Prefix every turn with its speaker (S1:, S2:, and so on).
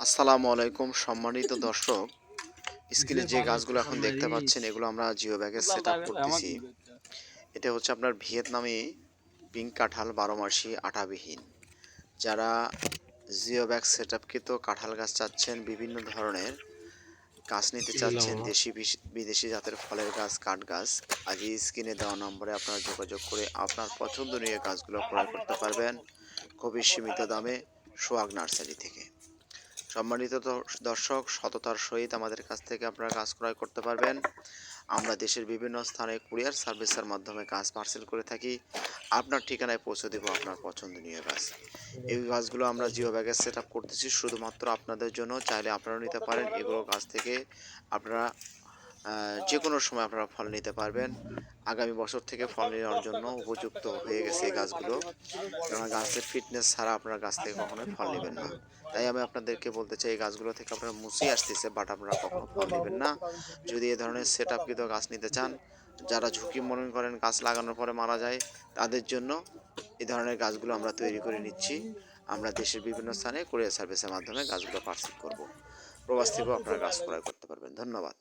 S1: আসসালামু আলাইকুম সম্মানিত দর্শক স্ক্রিনে যে গাছগুলো এখন দেখতে পাচ্ছেন এগুলো আমরা জিও ব্যাগে সেট আপ করতেছি। এটা হচ্ছে আপনার ভিয়েতনামি পিঙ্ক কাঁঠাল বারো মাসি আটাবিহীন যারা জিও ব্যাগ সেট আপকৃত কাঁঠাল গাছ চাচ্ছেন বিভিন্ন ধরনের গাছ নিতে চাচ্ছেন দেশি বিশ- বিদেশি জাতের ফলের গাছ কাঠ গাছ আজই স্ক্রিনে দেওয়া নম্বরে আপনারা যোগাযোগ করে আপনার পছন্দনীয় গাছগুলো ক্রয় করতে পারবেন। খুবই সীমিত দামে সোয়াগ নার্সারি থেকে। সম্মানিত দর্শক, সততার সহিত আমাদের কাছ থেকে আপনারা কাজ ক্রয় করতে পারবেন। আমরা দেশের বিভিন্ন স্থানে কুরিয়ার সার্ভিসের মাধ্যমে কাজ পার্সেল করে থাকি। আপনার ঠিকানায় পৌঁছে দেব আপনার পছন্দনীয় গাছ এই গাছগুলো আমরা জিও ব্যাগে সেট আপ করতেছি। শুধুমাত্র আপনাদের জন্য। চাইলে আপনারাও নিতে পারেন। এগুলো গাছ থেকে আপনারা যে কোনো সময় আপনারা ফল নিতে পারবেন। আগামী বছর থেকে ফল নেওয়ার জন্য উপযুক্ত হয়ে গেছে এই গাছগুলো। কারণ গাছের ফিটনেস ছাড়া আপনারা গাছ থেকে কখনোই ফল নেবেন না। তাই আমি আপনাদেরকে বলতে চাই, এই গাছগুলো থেকে আপনারা মুসি আসতেছে বাট আপনারা কখনো ফল নেবেন না। যদি এ ধরনের সেট আপকৃত গাছ নিতে চান, যারা ঝুঁকি মনে করেন গাছ লাগানোর পরে মারা যায়, তাদের জন্য এই ধরনের গাছগুলো আমরা তৈরি করে নিচ্ছি। আমরা দেশের বিভিন্ন স্থানে কুরিয়ার সার্ভিসের মাধ্যমে গাছগুলো পার্সেল করব। প্রবাস থেকেও আপনারা গাছ ক্রয় করতে পারবেন। ধন্যবাদ।